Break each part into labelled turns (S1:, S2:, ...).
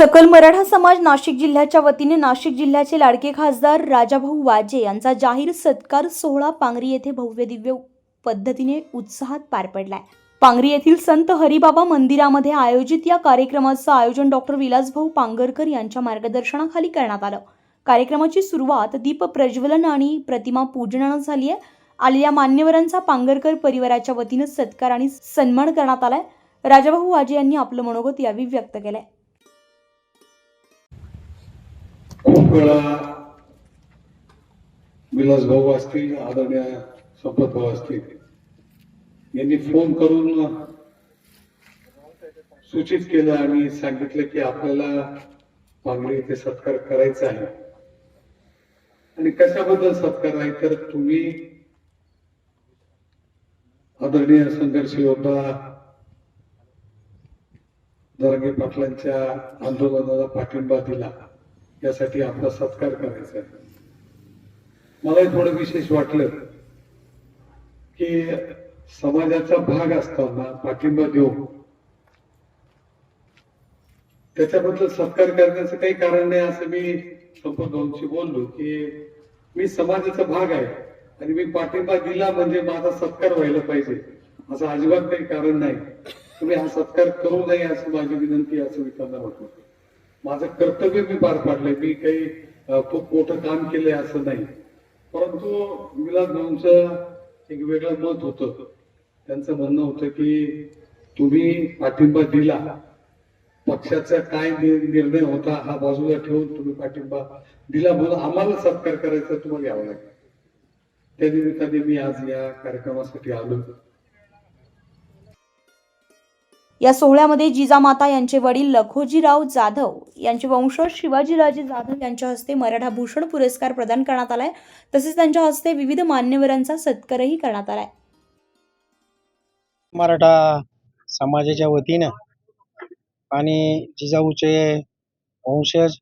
S1: सकल मराठा समाज नाशिक जिल्ह्याच्या वतीने नाशिक जिल्ह्याचे लाडके खासदार राजाभाऊ वाजे यांचा जाहीर सत्कार सोहळा पांगरी येथे भव्य दिव्य पद्धतीने उत्साहात पार पडलाय. पांगरी येथील संत हरिबाबा मंदिरामध्ये आयोजित या कार्यक्रमाचं आयोजन डॉक्टर विलासभाऊ पांगरकर यांच्या मार्गदर्शनाखाली करण्यात आलं. कार्यक्रमाची सुरुवात दीप प्रज्वलन आणि प्रतिमा पूजनानं झाली आहे. आलेल्या मान्यवरांचा पांगरकर परिवाराच्या वतीनं सत्कार आणि सन्मान करण्यात आलाय. राजाभाऊ वाजे यांनी आपलं मनोगत यावेळी व्यक्त केलंय.
S2: खूप वेळा विलास भाऊ असतील आदरणीय संपत भाऊ असतील यांनी फोन करून सूचित केलं आणि सांगितलं की आपल्याला मागणी इथे सत्कार करायचा आहे. आणि कशाबद्दल सत्कार आहे तर तुम्ही आदरणीय संघर्ष योद्धा दरगे पाटलांच्या आंदोलनाला पाठिंबा दिला. यासाठी आपला सत्कार करायचा आहे. मला थोडं विशेष वाटलं की समाजाचा भाग असताना पाठिंबा देऊ त्याच्याबद्दल सत्कार करण्याचं काही कारण नाही असं मी संपत बोललो की मी समाजाचा भाग आहे आणि मी पाठिंबा दिला म्हणजे माझा सत्कार व्हायला पाहिजे असं अजिबात काही कारण नाही. तुम्ही हा सत्कार करू नये असं माझी विनंती असं विचारणार होतो माझं कर्तव्य मी पार पाडलंय. मी काही खूप मोठं काम केलंय असं नाही. परंतु मिलाद भाऊंचं एक वेगळं मत होतं. त्यांचं म्हणणं होतं की तुम्ही पाठिंबा दिला. पक्षाचा काय निर्णय होता हा बाजूला ठेवून तुम्ही पाठिंबा दिला म्हणून आम्हाला सत्कार करायचा तुम्हाला यावं लागेल. त्या निमित्ताने मी आज या कार्यक्रमासाठी आलो.
S1: या सोहळ्यामध्ये जिजामाता यांचे वडील लखोजीराव जाधव यांचे वंशज शिवाजीराजे जाधव यांच्या हस्ते मराठा भूषण पुरस्कार प्रदान करण्यात आलाय. तसेच त्यांच्या हस्ते विविध मान्यवरांचा सत्कारही करण्यात आलाय.
S3: मराठा समाजाच्या वतीनं आणि जिजाऊचे वंशज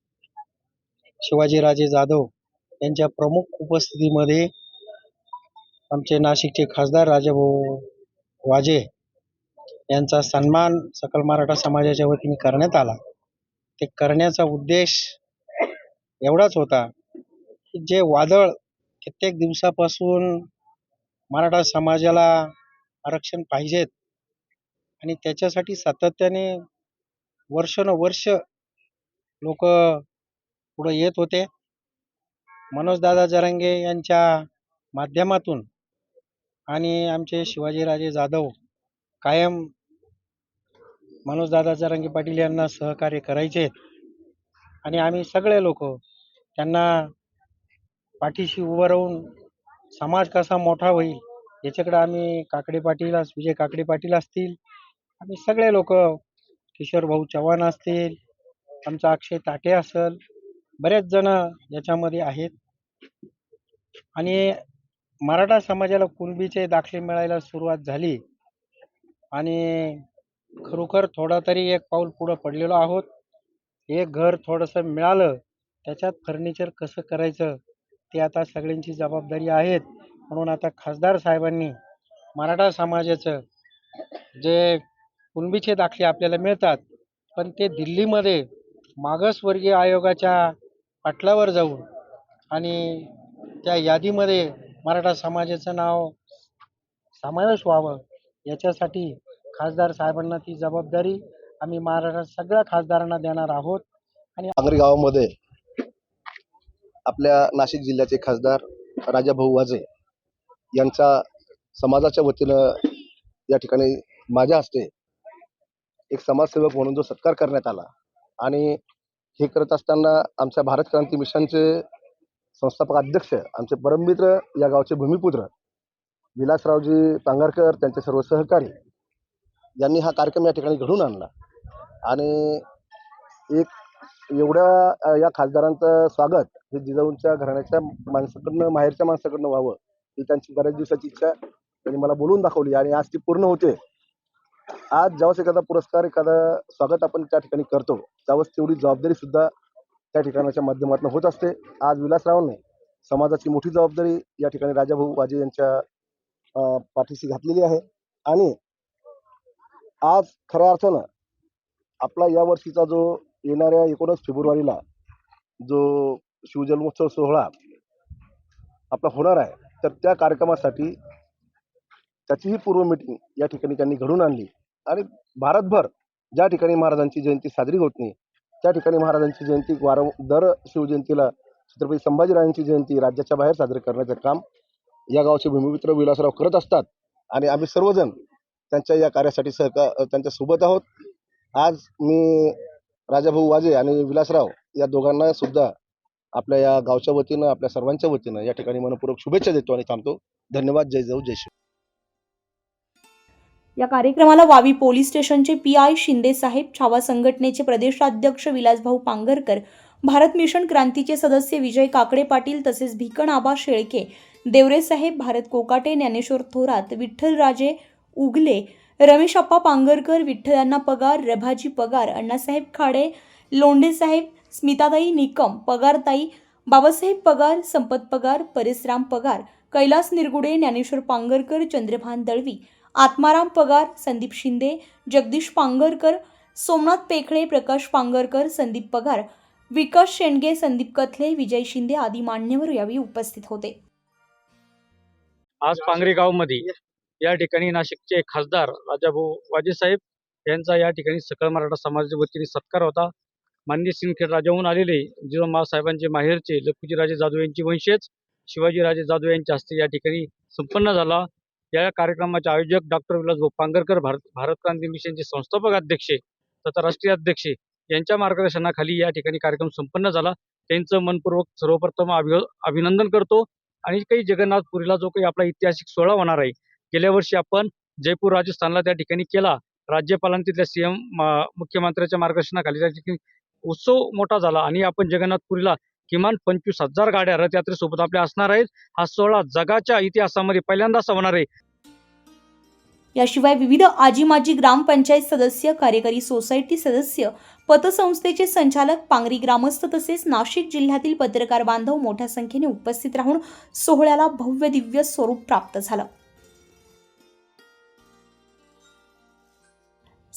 S3: शिवाजीराजे जाधव यांच्या प्रमुख उपस्थितीमध्ये आमचे नाशिकचे खासदार राजाभाऊ वाजे यांचा सन्मान सकल मराठा समाजाच्या वतीने करण्यात आला. ते करण्याचा उद्देश एवढाच होता की जे वादळ कित्येक दिवसापासून मराठा समाजाला आरक्षण पाहिजेत आणि त्याच्यासाठी सातत्याने वर्षानुवर्ष लोक पुढं येत होते. मनोजदादा जरांगे यांच्या माध्यमातून आणि आमचे शिवाजीराजे जाधव कायम मनोजदादा जरांगे पाटील यांना सहकार्य करायचे आणि आम्ही सगळे लोक त्यांना पाठीशी उभं राहून समाज कसा मोठा होईल याच्याकडे आम्ही काकडे पाटील विजय काकडे पाटील असतील. आम्ही सगळे लोक किशोर भाऊ चव्हाण असतील आमचा अक्षय ताटे असेल बरेच जण याच्यामध्ये आहेत. आणि मराठा समाजाला कुणबीचे दाखले मिळायला सुरुवात झाली. आणि खरोखर थोडा तरी एक पाऊल पुढं पडलेलो आहोत. एक घर थोडंसं मिळालं त्याच्यात फर्निचर कसं करायचं ते आता सगळ्यांची जबाबदारी आहेत. म्हणून आता खासदार साहेबांनी मराठा समाजाचं जे कुणबीचे दाखले आपल्याला मिळतात पण ते दिल्लीमध्ये मागासवर्गीय आयोगाच्या पाटलावर जाऊन आणि त्या यादीमध्ये मराठा समाजाचं नाव समावेश व्हावं याच्यासाठी खासदार साहेबांना ती जबाबदारी आम्ही महाराष्ट्रात सगळ्या खासदारांना देणार आहोत.
S4: आणि आगरी गावामध्ये आपल्या नाशिक जिल्ह्याचे खासदार राजा भाऊ वाजे यांचा समाजाच्या वतीनं या ठिकाणी माझ्या हस्ते एक समाजसेवक म्हणून जो सत्कार करण्यात आला आणि हे करत असताना आमच्या भारत क्रांती मिशनचे संस्थापक अध्यक्ष आमचे परममित्र या गावचे भूमिपुत्र विलासरावजी पांगारकर त्यांचे सर्व सहकारी यांनी हा कार्यक्रम या ठिकाणी घडून आणला. आणि एक एवढ्या या खासदारांचं स्वागत हे जिजाऊंच्या घराण्याच्या माणसाकडनं माहेरच्या माणसाकडनं व्हावं ही त्यांची बऱ्याच दिवसाची इच्छा त्यांनी मला बोलून दाखवली आणि आज ती पूर्ण होते. आज ज्यावेळेस एखादा पुरस्कार एखादा स्वागत आपण त्या ठिकाणी करतो. त्यावेळेस तेवढी जबाबदारी सुद्धा त्या ठिकाणाच्या माध्यमातून होत असते. आज विलासरावने समाजाची मोठी जबाबदारी या ठिकाणी राजाभाऊ वाजे यांच्या पाठीशी घातलेली आहे. आणि आज खऱ्या अर्थानं आपला या वर्षीचा जो येणाऱ्या एकोणीस फेब्रुवारीला जो शिवजन्मोत्सव सोहळा आपला होणार आहे तर त्या कार्यक्रमासाठी त्याचीही पूर्व मिटिंग या ठिकाणी त्यांनी घडून आणली. आणि भारतभर ज्या ठिकाणी महाराजांची जयंती साजरी होत नाही त्या ठिकाणी महाराजांची जयंती वारं दर शिवजयंतीला छत्रपती संभाजीराजांची जयंती राज्याच्या बाहेर साजरी करण्याचं काम या गावचे भूमिपुत्र विलासराव करत असतात. आणि आम्ही सर्वजण त्यांच्या या कार्यासाठी सहकार त्यांच्यासोबत आहोत. आज मी राजाभाऊ वाजे आणि विलासराव या दोघांना सुद्धा आपल्या या गावच्या वतीनं आपल्या सर्वांच्या वतीनं या ठिकाणी मनपूर्वक शुभेच्छा देतो आणि थांबतो. धन्यवाद. जय जाऊ जय शिव.
S1: या कार्यक्रमाला वावी पोलीस स्टेशनचे पी आय शिंदे साहेब छावा संघटनेचे प्रदेशाध्यक्ष विलासभाऊ पांगरकर भारत मिशन क्रांतीचे सदस्य विजय काकडे पाटील तसेच भिकण आबा शेळके देवरे साहेब भारत कोकाटे ज्ञानेश्वर थोरात विठ्ठलराजे उगले. रमेश अप्पा पांगरकर विठ्ठलांना पगार रभाजी पगार अण्णासाहेब खाडे लोंढेसाहेब स्मिताताई निकम पगारताई बाबासाहेब पगार संपत पगार परिसराम पगार कैलास निरगुडे ज्ञानेश्वर पांगरकर चंद्रभान दळवी आत्माराम पगार संदीप शिंदे जगदीश पांगरकर सोमनाथ पेखळे प्रकाश पांगरकर संदीप पगार विकास शेंडगे संदीप कथले विजय शिंदे आदी मान्यवर यावेळी उपस्थित होते.
S5: आज पांगरी या ठिकाणी नाशिकचे खासदार राजाभाऊ वाजेसाहेब यांचा या ठिकाणी सकल मराठा समाजाच्या वतीने सत्कार होता. मान्य सिंदखेड राजाहून आलेले जिजाऊ साहेबांचे माहेरचे लखुजीराजे जाधव यांचे वंशज शिवाजीराजे जाधव यांच्या हस्ते या ठिकाणी संपन्न झाला. या कार्यक्रमाचे आयोजक डॉक्टर विलासभाऊ पांगरकर भारत भारत क्रांती मिशनचे संस्थापक अध्यक्ष तथा राष्ट्रीय अध्यक्ष यांच्या मार्गदर्शनाखाली या ठिकाणी कार्यक्रम संपन्न झाला. त्यांचं मनपूर्वक सर्वप्रथम अभि अभिनंदन करतो. आणि काही जगन्नाथपुरीला जो काही आपला ऐतिहासिक सोहळा होणार आहे गेल्या वर्षी आपण जयपूर राजस्थानला त्या ठिकाणी केला. राज्यपालांनी तिथल्या सीएम मुख्यमंत्र्याच्या मार्गदर्शनाखाली त्या ठिकाणी उत्सव मोठा झाला आणि आपण जगन्नाथपुरीला किमान पंचवीस हजार गाड्या रथयात्रेसोबत आपल्या असणार आहेत. हा सोहळा जगाच्या इतिहासामध्ये पहिल्यांदा होणार आहे.
S1: याशिवाय विविध आजी माजी ग्रामपंचायत सदस्य कार्यकारी सोसायटी सदस्य पतसंस्थेचे संचालक पांगरी ग्रामस्थ तसेच नाशिक जिल्ह्यातील पत्रकार बांधव मोठ्या संख्येने उपस्थित राहून सोहळ्याला भव्य दिव्य स्वरूप प्राप्त झालं.